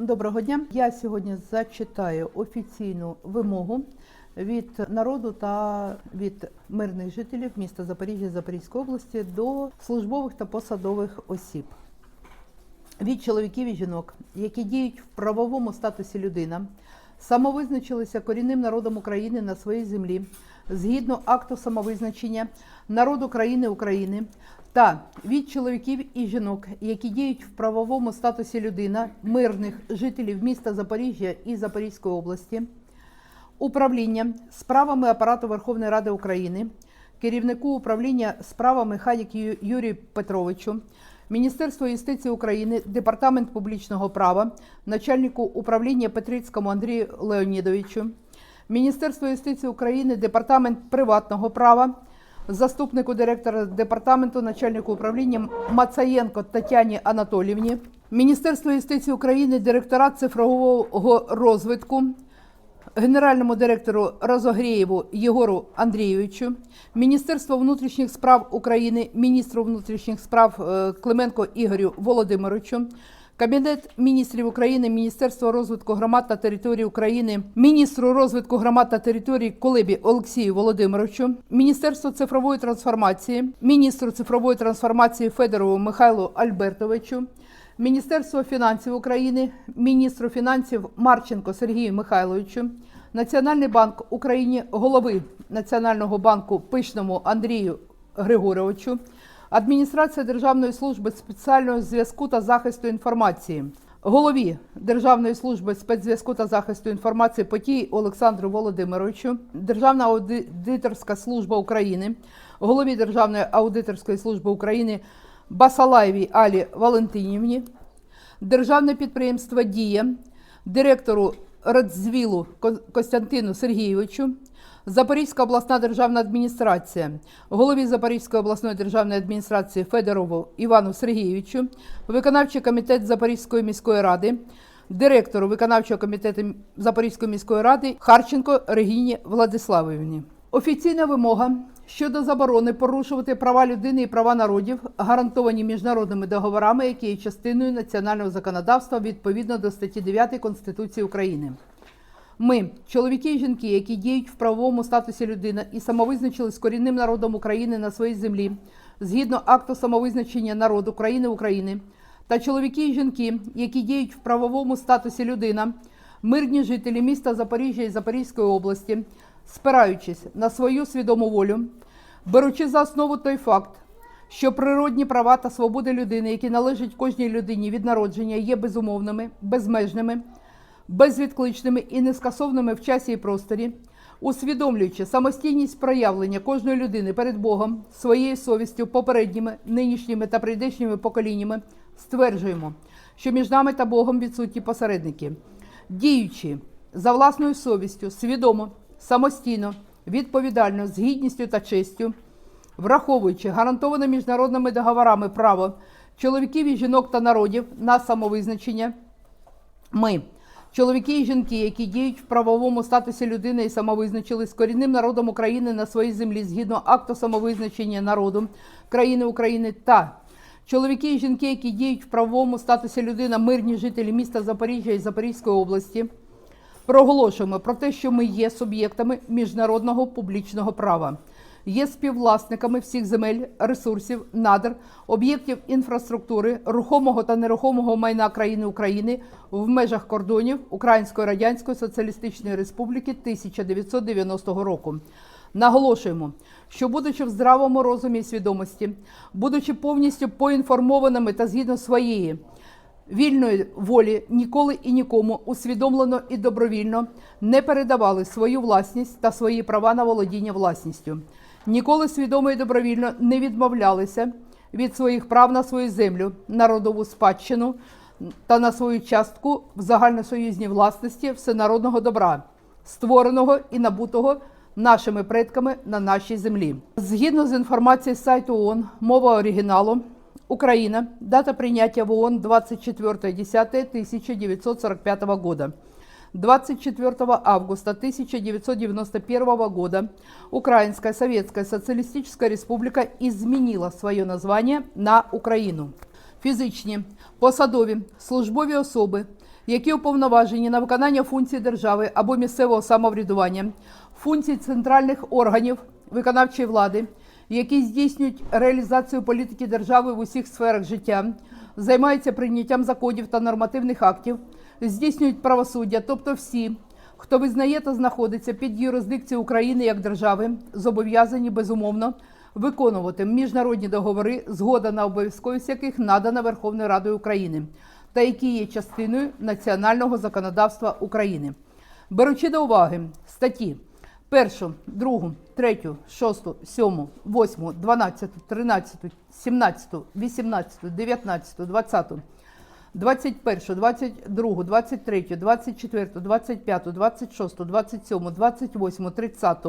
Доброго дня. Я сьогодні зачитаю офіційну вимогу від народу та від мирних жителів міста Запоріжжя Запорізької області до службових та посадових осіб. Від чоловіків і жінок, які діють в правовому статусі людина, самовизначилися корінним народом України на своїй землі згідно акту самовизначення народу країни України та від чоловіків і жінок, які діють в правовому статусі людина, мирних жителів міста Запоріжжя і Запорізької області, управління справами апарату Верховної Ради України, керівнику управління справами Хадік Юрію Петровичу, Міністерство юстиції України, Департамент публічного права, начальнику управління Петрицькому Андрію Леонідовичу, Міністерство юстиції України, Департамент приватного права, заступнику директора департаменту, начальнику управління Мацаєнко Тетяні Анатолівні, Міністерство юстиції України, директорат цифрового розвитку, генеральному директору Розогрієву Єгору Андрійовичу, Міністерство внутрішніх справ України, міністру внутрішніх справ е, Клименко Ігорю Володимировичу. Кабінет міністрів України, Міністерство розвитку громад та територій України, міністру розвитку громад та територій Колибі Олексію Володимировичу, Міністерство цифрової трансформації, міністру цифрової трансформації Федорову Михайлу Альбертовичу, Міністерство фінансів України, міністру фінансів Марченко Сергію Михайловичу, Національний банк України, голови Національного банку Пишному Андрію Григоровичу, Адміністрація Державної служби спеціального зв'язку та захисту інформації, голові Державної служби спецзв'язку та захисту інформації Потій Олександру Володимировичу, Державна аудиторська служба України, голові Державної аудиторської служби України Басалаєвій Алі Валентинівні, Державне підприємство Дія, директору Радзвілу Костянтину Сергійовичу, Запорізька обласна державна адміністрація, голові Запорізької обласної державної адміністрації Федорову Івану Сергійовичу, виконавчий комітет Запорізької міської ради, директору виконавчого комітету Запорізької міської ради Харченко Регіні Владиславівні. Офіційна вимога щодо заборони порушувати права людини і права народів, гарантовані міжнародними договорами, які є частиною національного законодавства відповідно до статті 9 Конституції України. Ми, чоловіки і жінки, які діють в правовому статусі людина і самовизначились корінним народом України на своїй землі, згідно акту самовизначення народу країни України, та чоловіки і жінки, які діють в правовому статусі людина, мирні жителі міста Запоріжжя і Запорізької області, спираючись на свою свідому волю, беручи за основу той факт, що природні права та свободи людини, які належать кожній людині від народження, є безумовними, безмежними, безвідкличними і нескасовними в часі і просторі, усвідомлюючи самостійність проявлення кожної людини перед Богом, своєю совістю, попередніми, нинішніми та прийдешніми поколіннями, стверджуємо, що між нами та Богом відсутні посередники, діючи за власною совістю, свідомо, самостійно, відповідально, з гідністю та честю, враховуючи гарантоване міжнародними договорами право чоловіків і жінок та народів на самовизначення, ми, чоловіки і жінки, які діють в правовому статусі людини і самовизначились корінним народом України на своїй землі згідно акту самовизначення народу країни України та чоловіки і жінки, які діють в правовому статусі людина, мирні жителі міста Запоріжжя і Запорізької області, проголошуємо про те, що ми є суб'єктами міжнародного публічного права, є співвласниками всіх земель, ресурсів, надр, об'єктів інфраструктури, рухомого та нерухомого майна країни України в межах кордонів Української Радянської Соціалістичної Республіки 1990 року. Наголошуємо, що будучи в здравому розумі і свідомості, будучи повністю поінформованими та згідно своєї вільної волі ніколи і нікому усвідомлено і добровільно не передавали свою власність та свої права на володіння власністю. Ніколи свідомо і добровільно не відмовлялися від своїх прав на свою землю, народову спадщину та на свою частку в загальносоюзній власності всенародного добра, створеного і набутого нашими предками на нашій землі. Згідно з інформацією з сайту ООН, мова оригіналу Украина. Дата принятия в ООН 24.10.1945 года. 24 августа 1991 года Украинская Советская Социалистическая Республика изменила свое название на Украину. Фізичні, посадові, службові особи, які уповноважені на виконання функцій держави або місцевого самоврядування, функцій центральних органів виконавчої влади, які здійснюють реалізацію політики держави в усіх сферах життя, займаються прийняттям законів та нормативних актів, здійснюють правосуддя, тобто всі, хто визнає та знаходиться під юрисдикцією України як держави, зобов'язані безумовно виконувати міжнародні договори, згода на обов'язковість яких надана Верховною Радою України, та які є частиною національного законодавства України. Беручи до уваги статті 1, 2, 3, 6, 7, 8, 12, 13, 17, 18, 19, 20, 21, 22, 23, 24, 25, 26, 27, 28, 30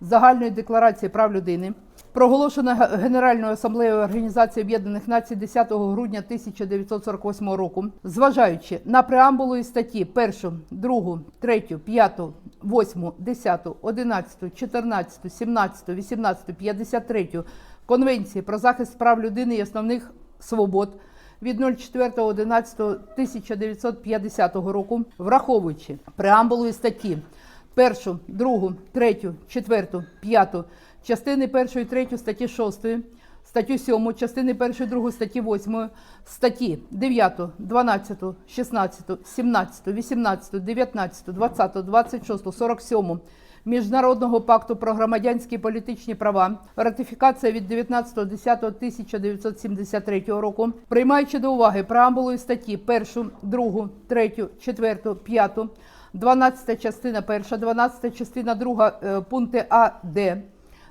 Загальної декларації прав людини, проголошена Генеральною асамблеєю Організації Об'єднаних Націй 10 грудня 1948 року, зважаючи на преамбулу і статті 1, 2, 3, 5, 8, 10, 11, 14, 17, 18, 53 Конвенції про захист прав людини і основних свобод від 04.11.1950 року, враховуючи преамбулу статті 1, 2, 3, 4, 5, частини 1 і 3 статті 6, статтю 7, частини 1 і 2 статті 8, статті 9, 12, 16, 17, 18, 19, 20, 26, 47 Міжнародного пакту про громадянські і політичні права, ратифікація від 19.10.1973 року, приймаючи до уваги преамбулу і статті 1, 2, 3, 4, 5, 12 частина 1, 12 частина 2 е, пункти А, Д,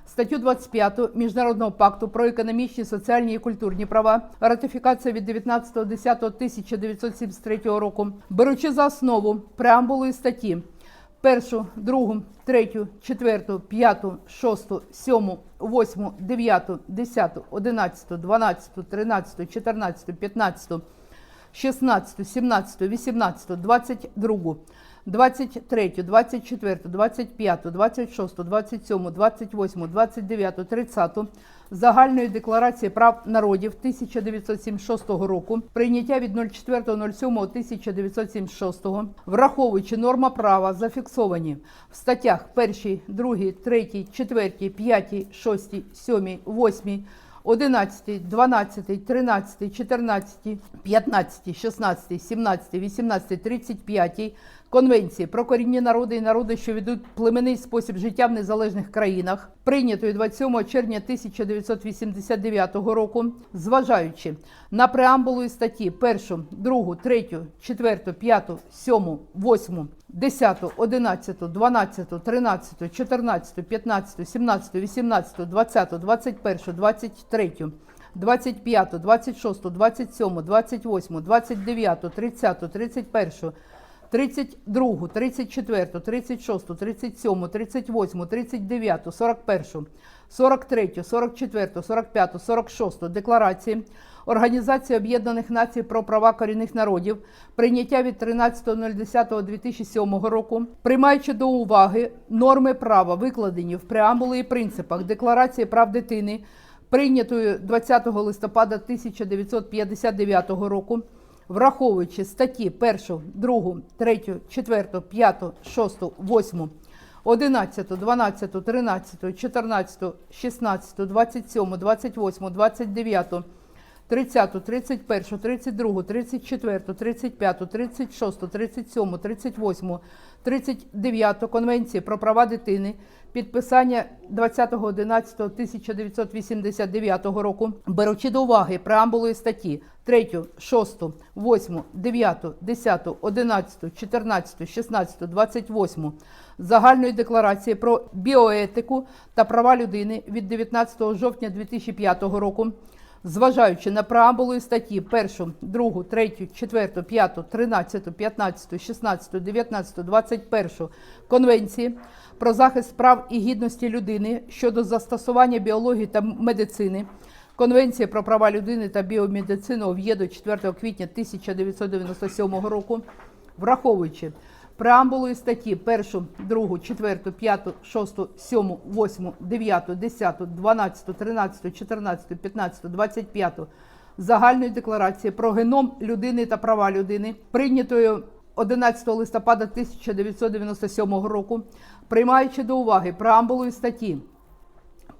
Статтю 25 Міжнародного пакту про економічні, соціальні і культурні права, ратифікація від 19.10.1973 року, беручи за основу преамбулу і статті 1, 2, 3, 4, 5, 6, 7, 8, 9, 10, 11, 12, 13, 14, 15, 16, 17, 18, 22, 23, 24, 25, 26, 27, 28, 29, 30 Загальної декларації прав народів 1976 року, прийняття від 04.07.1976, враховуючи норма права, зафіксовані в статтях 1, 2, 3, 4, 5, 6, 7, 8, 11, 12, 13, 14, 15, 16, 17, 18, 35 Конвенції про корінні народи і народи, що ведуть племенний спосіб життя в незалежних країнах, прийнятої 27 червня 1989 року, зважаючи на преамбулу і статті 1, 2, 3, 4, 5, 7, 8, 10, 11, 12, 13, 14, 15, 17, 18, 20, 21, 23, 25, 26, 27, 28, 29, 30, 31, 32, 34, 36, 37, 38, 39, 41, 43, 44, 45, 46 декларації Організації Об'єднаних Націй про права корінних народів, прийняття від 13.10.2007 року, приймаючи до уваги норми права, викладені в преамбули і принципах Декларації прав дитини, прийнятої 20 листопада 1959 року, враховуючи статті 1, 2, 3, 4, 5, 6, 8, 11, 12, 13, 14, 16, 27, 28, 29, 30, 31, 32, 34, 35, 36, 37, 38, 39 Конвенції про права дитини, підписання 20.11.1989 року, беручи до уваги преамбулої статті 3, 6, 8, 9, 10, 11, 14, 16, 28 Загальної декларації про біоетику та права людини від 19 жовтня 2005 року, зважаючи на преамбулу статті 1, 2, 3, 4, 5, 13, 15, 16, 19, 21 Конвенції про захист прав і гідності людини щодо застосування біології та медицини, Конвенція про права людини та біомедицину ОВЄДО 4 квітня 1997 року, враховуючи преамбулу і статті 1, 2, 4, 5, 6, 7, 8, 9, 10, 12, 13, 14, 15, 25 Загальної декларації про геном людини та права людини, прийнятою 11 листопада 1997 року, приймаючи до уваги преамбулу і статті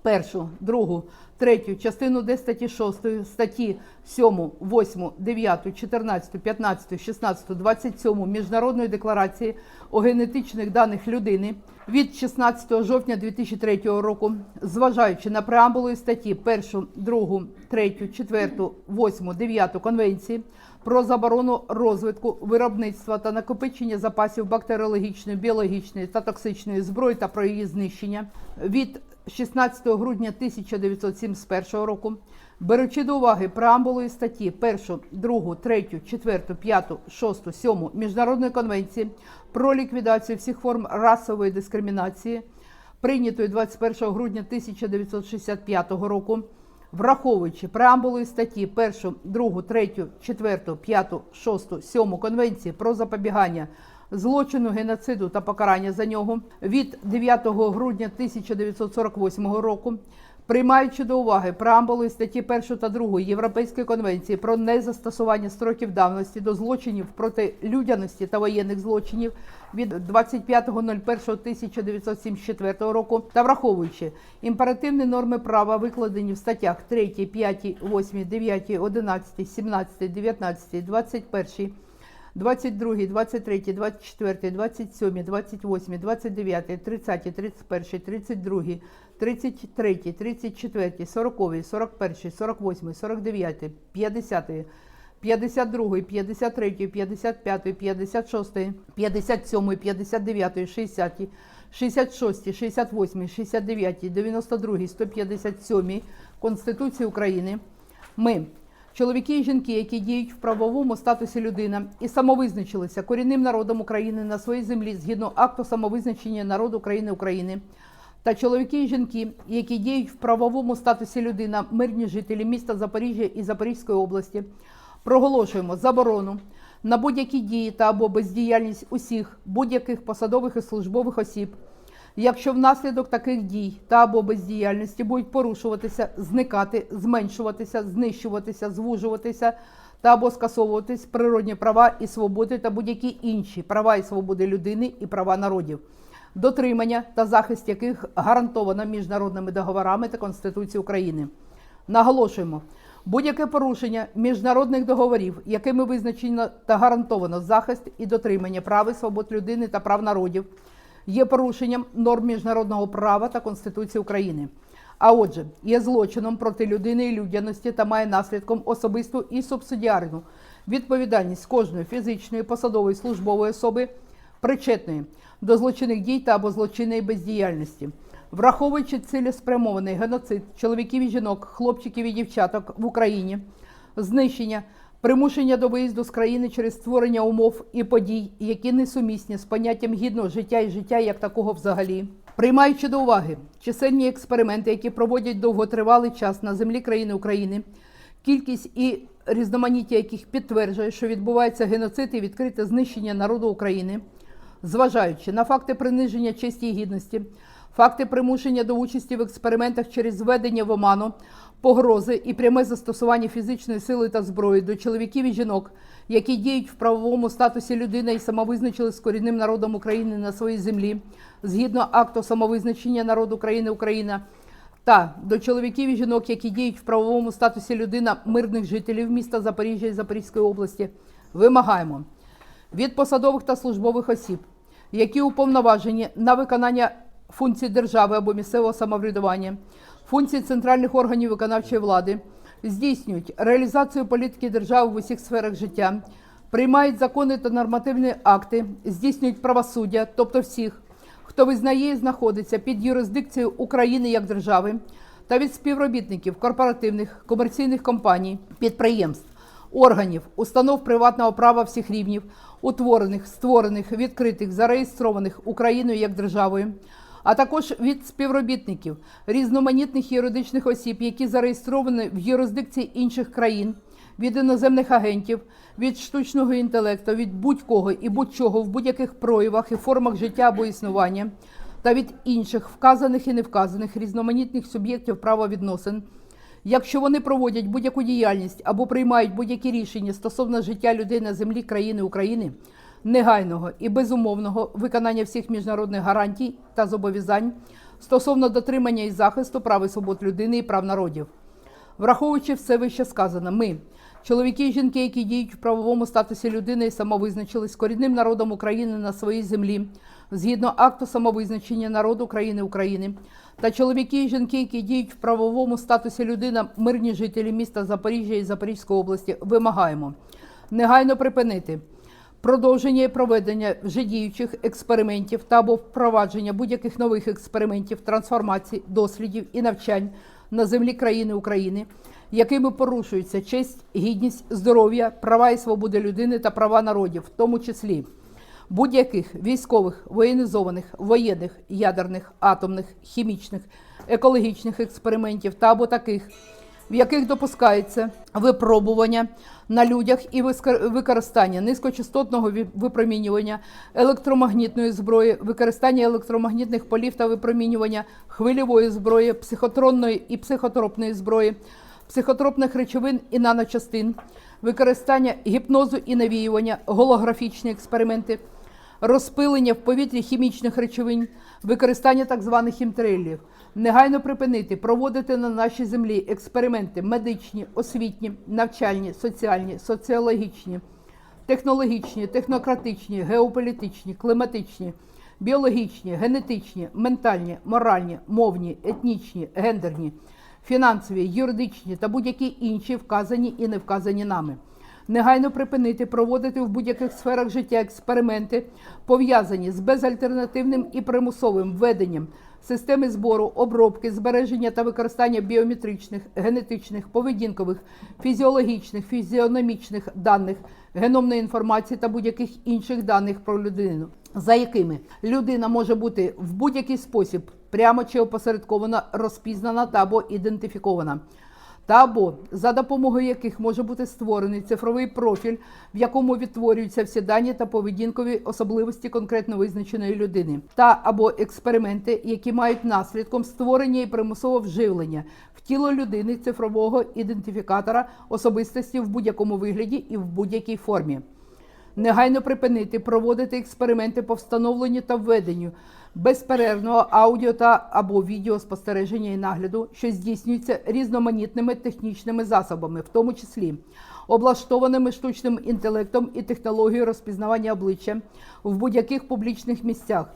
першу, другу, третю, частину Д статті 6, статті 7, 8, 9, 14, 15, 16, 27 Міжнародної декларації о генетичних даних людини від 16 жовтня 2003 року, зважаючи на преамбулу статті 1, 2, 3, 4, 8, 9 Конвенції про заборону розвитку, виробництва та накопичення запасів бактеріологічної, біологічної та токсичної зброї та про її знищення від 16 грудня 1971 року, беручи до уваги преамбулу і статті 1, 2, 3, 4, 5, 6, 7 Міжнародної конвенції про ліквідацію всіх форм расової дискримінації, прийнятої 21 грудня 1965 року, враховуючи преамбулу і статті 1, 2, 3, 4, 5, 6, 7 Конвенції про запобігання злочину геноциду та покарання за нього від 9 грудня 1948 року, приймаючи до уваги преамбулу і статті 1 та 2 Європейської конвенції про незастосування строків давності до злочинів проти людяності та воєнних злочинів від 25.01.1974 року та враховуючи імперативні норми права, викладені в статтях 3, 5, 8, 9, 11, 17, 19, 21, 22, 23, 24, 27, 28, 29, 30, 31, 32, 33, 34, 40, 41, 48, 49, 50, 52, 53, 55, 56, 57, 59, 60, 66, 68, 69, 92, 157 Конституції України. Ми, чоловіки і жінки, які діють в правовому статусі людина і самовизначилися корінним народом України на своїй землі згідно акту самовизначення народу України України, та чоловіки і жінки, які діють в правовому статусі людина, мирні жителі міста Запоріжжя і Запорізької області, проголошуємо заборону на будь-які дії та або бездіяльність усіх будь-яких посадових і службових осіб, якщо внаслідок таких дій та або бездіяльності будуть порушуватися, зникати, зменшуватися, знищуватися, звужуватися та або скасовуватись природні права і свободи та будь-які інші права і свободи людини і права народів, дотримання та захист яких гарантовано міжнародними договорами та Конституцією України. Наголошуємо, будь-яке порушення міжнародних договорів, якими визначено та гарантовано захист і дотримання прав і свобод людини та прав народів, є порушенням норм міжнародного права та Конституції України. А отже, є злочином проти людини і людяності та має наслідком особисту і субсидіарну відповідальність кожної фізичної, посадової службової особи, причетної до злочинних дій та або злочинної бездіяльності. Враховуючи цілеспрямований геноцид чоловіків і жінок, хлопчиків і дівчаток в Україні, знищення, примушення до виїзду з країни через створення умов і подій, які несумісні з поняттям гідного життя і життя як такого взагалі. Приймаючи до уваги чисельні експерименти, які проводять довготривалий час на землі країни України, кількість і різноманіття яких підтверджує, що відбувається геноцид і відкрите знищення народу України, зважаючи на факти приниження честі і гідності, факти примушення до участі в експериментах через введення в оману, погрози і пряме застосування фізичної сили та зброї до чоловіків і жінок, які діють в правовому статусі людини і самовизначили з корінним народом України на своїй землі, згідно акту самовизначення народу України Україна. Та до чоловіків і жінок, які діють в правовому статусі людина мирних жителів міста Запоріжжя і Запорізької області, вимагаємо від посадових та службових осіб, які уповноважені на виконання функцій держави або місцевого самоврядування, функцій центральних органів виконавчої влади, здійснюють реалізацію політики держави в усіх сферах життя, приймають закони та нормативні акти, здійснюють правосуддя, тобто всіх, хто визнає і знаходиться під юрисдикцією України як держави, та від співробітників корпоративних комерційних компаній, підприємств, органів, установ приватного права всіх рівнів, утворених, створених, відкритих, зареєстрованих Україною як державою, а також від співробітників різноманітних юридичних осіб, які зареєстровані в юрисдикції інших країн, від іноземних агентів, від штучного інтелекту, від будь-кого і будь-чого в будь-яких проявах і формах життя або існування, та від інших вказаних і невказаних різноманітних суб'єктів правовідносин, якщо вони проводять будь-яку діяльність або приймають будь-які рішення стосовно життя людей на землі країни України, негайного і безумовного виконання всіх міжнародних гарантій та зобов'язань стосовно дотримання і захисту прав і свобод людини і прав народів. Враховуючи все вище сказане, ми, чоловіки і жінки, які діють в правовому статусі людини і самовизначились корінним народом України на своїй землі, згідно акту самовизначення народу України України, та чоловіки і жінки, які діють в правовому статусі людина, мирні жителі міста Запоріжжя і Запорізької області, вимагаємо негайно припинити продовження і проведення вже діючих експериментів та або впровадження будь-яких нових експериментів, трансформацій, дослідів і навчань на землі країни України, якими порушується честь, гідність, здоров'я, права і свободи людини та права народів, в тому числі будь-яких військових, воєнізованих, воєнних, ядерних, атомних, хімічних, екологічних експериментів та або таких, в яких допускається випробування на людях і використання низькочастотного випромінювання електромагнітної зброї, використання електромагнітних полів та випромінювання хвильової зброї, психотронної і психотропної зброї, психотропних речовин і наночастин, використання гіпнозу і навіювання, голографічні експерименти, розпилення в повітрі хімічних речовин, використання так званих хімтрелів, негайно припинити проводити на нашій землі експерименти медичні, освітні, навчальні, соціальні, соціологічні, технологічні, технократичні, геополітичні, кліматичні, біологічні, генетичні, ментальні, моральні, мовні, етнічні, гендерні, фінансові, юридичні та будь-які інші вказані і не вказані нами. Негайно припинити проводити в будь-яких сферах життя експерименти, пов'язані з безальтернативним і примусовим введенням системи збору, обробки, збереження та використання біометричних, генетичних, поведінкових, фізіологічних, фізіономічних даних, геномної інформації та будь-яких інших даних про людину, за якими людина може бути в будь-який спосіб прямо чи опосередковано розпізнана та або ідентифікована та або за допомогою яких може бути створений цифровий профіль, в якому відтворюються всі дані та поведінкові особливості конкретно визначеної людини, та або експерименти, які мають наслідком створення і примусове вживлення в тіло людини цифрового ідентифікатора особистості в будь-якому вигляді і в будь-якій формі. Негайно припинити проводити експерименти по встановленню та введенню безперервного аудіо та або відеоспостереження і нагляду, що здійснюється різноманітними технічними засобами, в тому числі облаштованими штучним інтелектом і технологією розпізнавання обличчя в будь-яких публічних місцях.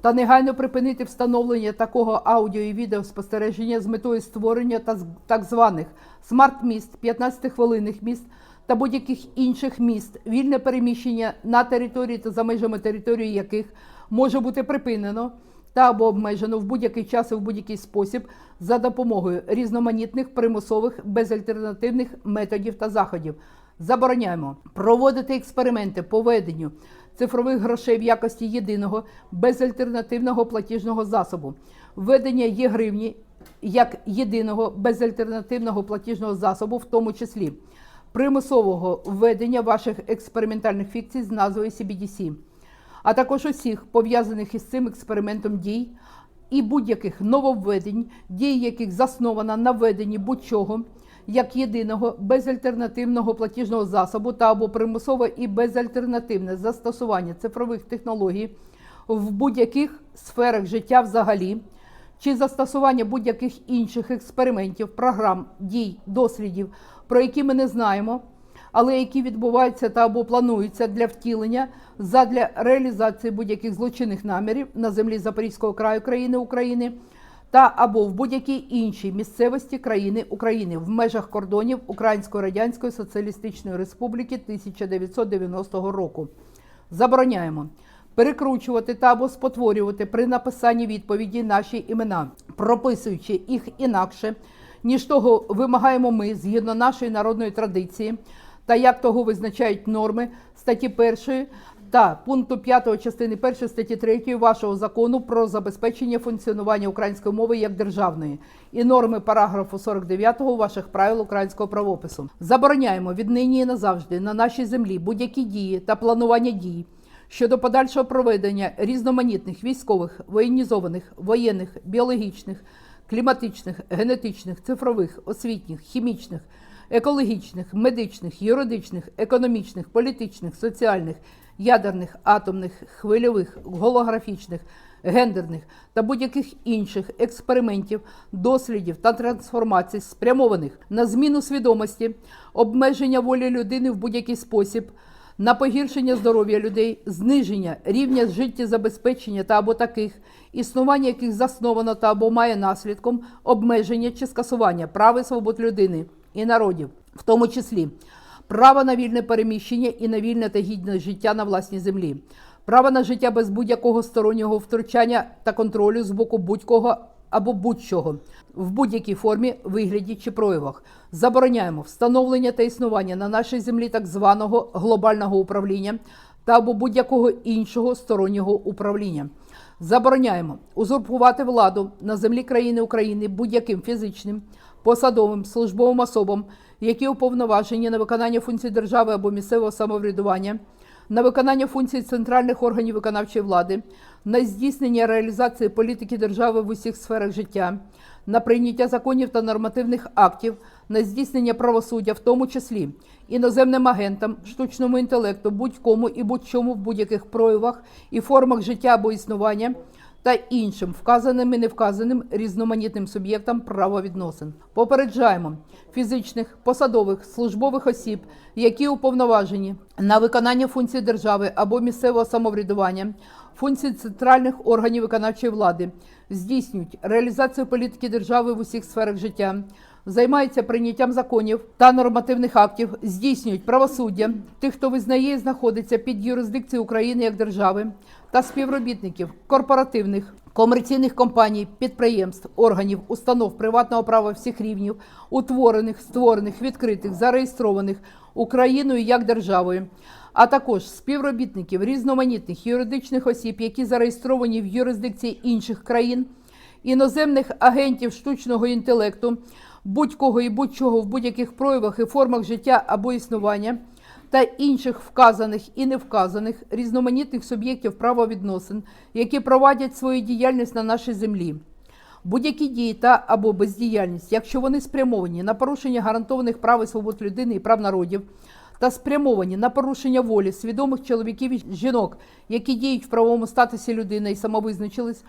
Та негайно припинити встановлення такого аудіо і відеоспостереження з метою створення та так званих смарт-міст, 15-хвилинних міст та будь-яких інших міст, вільне переміщення на території та за межами території яких може бути припинено та або обмежено в будь-який час і в будь-який спосіб за допомогою різноманітних примусових безальтернативних методів та заходів. Забороняємо проводити експерименти по веденню цифрових грошей в якості єдиного безальтернативного платіжного засобу, введення є гривні як єдиного безальтернативного платіжного засобу, в тому числі примусового введення ваших експериментальних фікцій з назвою CBDC, а також усіх пов'язаних із цим експериментом дій і будь-яких нововведень, дії яких заснована на введенні будь-чого як єдиного безальтернативного платіжного засобу та або примусове і безальтернативне застосування цифрових технологій в будь-яких сферах життя взагалі, чи застосування будь-яких інших експериментів, програм, дій, дослідів, про які ми не знаємо, але які відбуваються та або плануються для втілення задля реалізації будь-яких злочинних намірів на землі Запорізького краю країни України та або в будь-якій іншій місцевості країни України в межах кордонів Української Радянської Соціалістичної Республіки 1990 року. Забороняємо перекручувати та або спотворювати при написанні відповіді наші імена, прописуючи їх інакше, ніж того вимагаємо ми згідно нашої народної традиції, та як того визначають норми статті 1 та пункту 5 частини 1 статті 3 вашого закону про забезпечення функціонування української мови як державної і норми параграфу 49 ваших правил українського правопису. Забороняємо віднині і назавжди на нашій землі будь-які дії та планування дій щодо подальшого проведення різноманітних військових, воєнізованих, воєнних, біологічних, кліматичних, генетичних, цифрових, освітніх, хімічних, екологічних, медичних, юридичних, економічних, політичних, соціальних, ядерних, атомних, хвильових, голографічних, гендерних та будь-яких інших експериментів, дослідів та трансформацій, спрямованих на зміну свідомості, обмеження волі людини в будь-який спосіб. На погіршення здоров'я людей, зниження рівня життєзабезпечення та або таких, існування яких засновано та або має наслідком обмеження чи скасування прав і свобод людини і народів, в тому числі право на вільне переміщення і на вільне та гідне життя на власній землі, право на життя без будь-якого стороннього втручання та контролю з боку будь-кого або будь-чого в будь-якій формі, вигляді чи проявах. Забороняємо встановлення та існування на нашій землі так званого глобального управління та або будь-якого іншого стороннього управління. Забороняємо узурпувати владу на землі країни України будь-яким фізичним, посадовим, службовим особам, які уповноважені на виконання функцій держави або місцевого самоврядування, на виконання функцій центральних органів виконавчої влади, на здійснення реалізації політики держави в усіх сферах життя, на прийняття законів та нормативних актів, на здійснення правосуддя, в тому числі іноземним агентам, штучному інтелекту, будь-кому і будь-чому в будь-яких проявах і формах життя або існування та іншим вказаним і невказаним різноманітним суб'єктам правовідносин. Попереджаємо фізичних, посадових, службових осіб, які уповноважені на виконання функцій держави або місцевого самоврядування, функцій центральних органів виконавчої влади, здійснюють реалізацію політики держави в усіх сферах життя. Займаються прийняттям законів та нормативних актів, здійснюють правосуддя тих, хто визнає і знаходиться під юрисдикцією України як держави, та співробітників корпоративних, комерційних компаній, підприємств, органів, установ приватного права всіх рівнів, утворених, створених, відкритих, зареєстрованих Україною як державою, а також співробітників різноманітних юридичних осіб, які зареєстровані в юрисдикції інших країн, іноземних агентів штучного інтелекту, будь-кого і будь-чого в будь-яких проявах і формах життя або існування та інших вказаних і невказаних різноманітних суб'єктів правовідносин, які провадять свою діяльність на нашій землі. Будь-які дії та або бездіяльність, якщо вони спрямовані на порушення гарантованих прав і свобод людини і прав народів, та спрямовані на порушення волі свідомих чоловіків і жінок, які діють в правовому статусі людини і самовизначились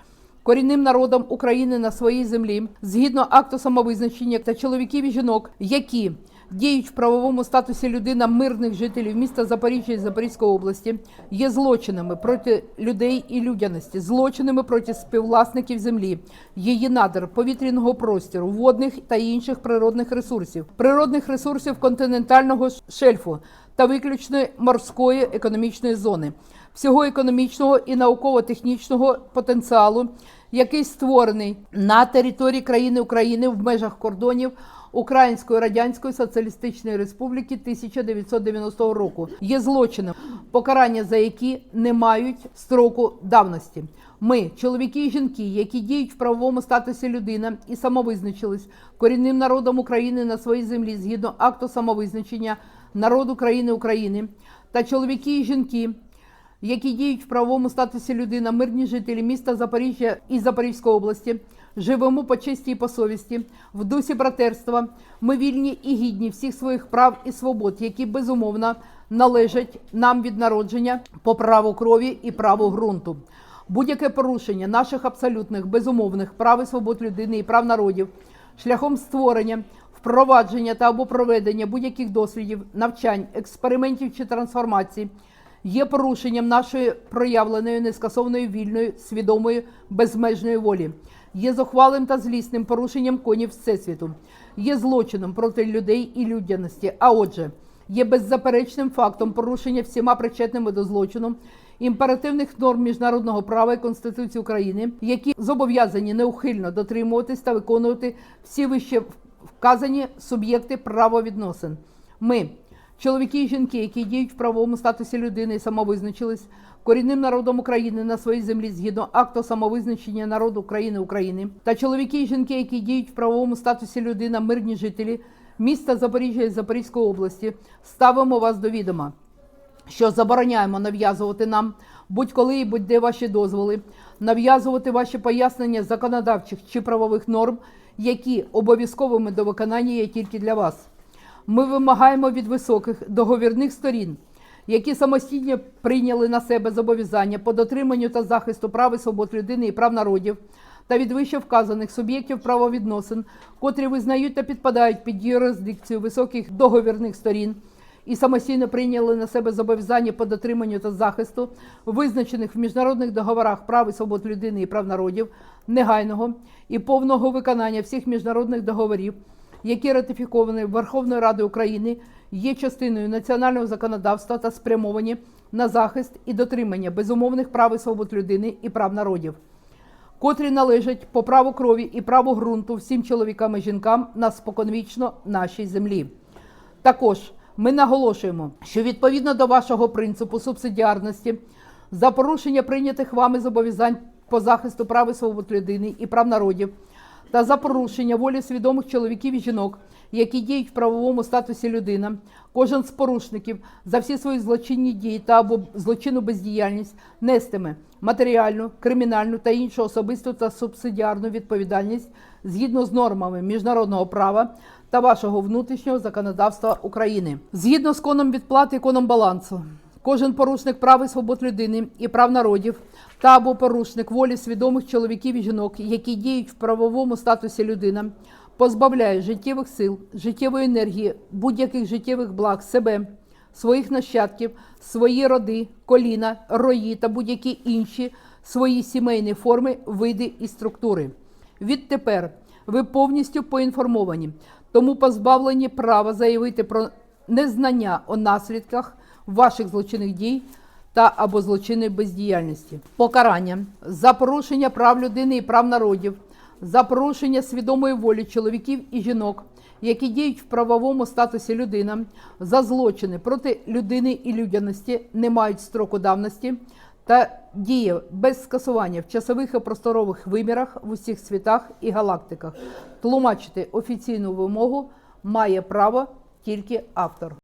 корінним народом України на своїй землі, згідно акту самовизначення та чоловіків і жінок, які діють в правовому статусі людина мирних жителів міста Запоріжжя і Запорізької області, є злочинами проти людей і людяності, злочинами проти співвласників землі, її надр, повітряного простору, водних та інших природних ресурсів, природних ресурсів континентального шельфу та виключної морської економічної зони, всього економічного і науково-технічного потенціалу, який створений на території країни України в межах кордонів Української Радянської Соціалістичної Республіки 1990 року, є злочином, покарання за які не мають строку давності. Ми, чоловіки і жінки, які діють в правовому статусі людина і самовизначились корінним народом України на своїй землі згідно акту самовизначення народу країни України, та чоловіки і жінки, які діють в правовому статусі людина, мирні жителі міста Запоріжжя і Запорізької області, живемо по честі і по совісті, в дусі братерства. Ми вільні і гідні всіх своїх прав і свобод, які безумовно належать нам від народження по праву крові і праву ґрунту. Будь-яке порушення наших абсолютних безумовних прав і свобод людини і прав народів шляхом створення, впровадження та або проведення будь-яких дослідів, навчань, експериментів чи трансформацій є порушенням нашої проявленої нескасовної вільної, свідомої, безмежної волі, є зухвалим та злісним порушенням конів всесвіту, є злочином проти людей і людяності. А отже, є беззаперечним фактом порушення всіма причетними до злочину імперативних норм міжнародного права і Конституції України, які зобов'язані неухильно дотримуватись та виконувати всі вище вказані суб'єкти правовідносин. Ми, чоловіки і жінки, які діють в правовому статусі людини і самовизначились корінним народом України на своїй землі згідно акту самовизначення народу України України, та чоловіки і жінки, які діють в правовому статусі людина, мирні жителі міста Запоріжжя і Запорізької області, ставимо вас до відома що забороняємо нав'язувати нам будь-коли і будь-де ваші дозволи, нав'язувати ваші пояснення законодавчих чи правових норм, які обов'язковими до виконання є тільки для вас. Ми вимагаємо від високих договірних сторін, які самостійно прийняли на себе зобов'язання по дотриманню та захисту прав і свобод людини і прав народів та від вище вказаних суб'єктів правовідносин, котрі визнають та підпадають під юрисдикцію високих договірних сторін і самостійно прийняли на себе зобов'язання по дотриманню та захисту визначених в міжнародних договорах прав і свобод людини і прав народів, негайного і повного виконання всіх міжнародних договорів, які ратифіковані Верховною Радою України, є частиною національного законодавства та спрямовані на захист і дотримання безумовних прав і свобод людини і прав народів котрі належать по праву крові і праву ґрунту всім чоловікам і жінкам на споконвічно нашій землі. Також ми наголошуємо, що відповідно до вашого принципу субсидіарності, за порушення прийнятих вами зобов'язань по захисту прав і свобод людини і прав народів та за порушення волі свідомих чоловіків і жінок, які діють в правовому статусі людина, кожен з порушників за всі свої злочинні дії та або злочинну бездіяльність нестиме матеріальну, кримінальну та іншу особисту та субсидіарну відповідальність згідно з нормами міжнародного права та вашого внутрішнього законодавства України, згідно з коном відплати і коном балансу. Кожен порушник прав і свобод людини і прав народів та або порушник волі свідомих чоловіків і жінок, які діють в правовому статусі людина, позбавляє життєвих сил, життєвої енергії, будь-яких життєвих благ себе, своїх нащадків, свої роди, коліна, рої та будь-які інші свої сімейні форми, види і структури. Відтепер ви повністю поінформовані, тому позбавлені права заявити про незнання о наслідках ваших злочинних дій та або злочинної бездіяльності. Покарання за порушення прав людини і прав народів, за порушення свідомої волі чоловіків і жінок, які діють в правовому статусі людина, за злочини проти людини і людяності не мають строку давності та діє без скасування в часових і просторових вимірах в усіх світах і галактиках. Тлумачити офіційну вимогу має право тільки автор.